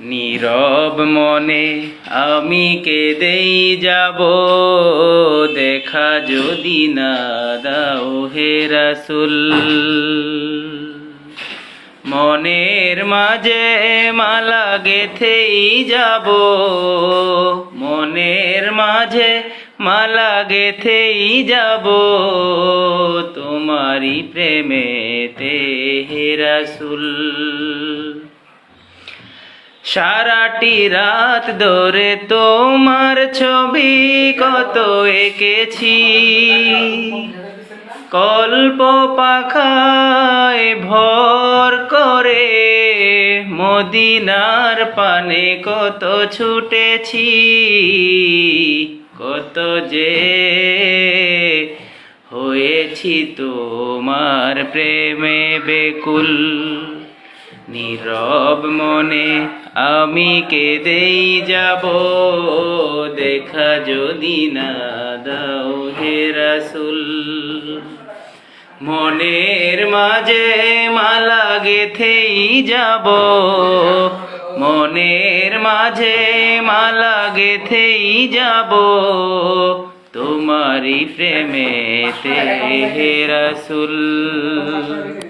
নীরব মনে আমি কেঁদেই যাব। দেখা যদি না দাও হে রাসুল। মনের মাঝে মালা গেথেই যাব। মনের মাঝে মালা গেথেই যাব। তোমারি প্রেমেতে হে রাসুল। সারাটি রাত ধরে তোমার ছবি কত এঁকেছি। কল্প পাখায় ভর করে মদিনার পানে কত ছুটেছি, কত যে হয়েছি তোমার প্রেমে বেকুল। নীরব মনে আমি কেঁদেই যাব। দেখা যদি না দাও হে রাসুল। মনের মাঝে মালা গেথেই যাব। মনের মাঝে মালা গেথেই যাব। তোমারি প্রেমেতে হে রাসুল।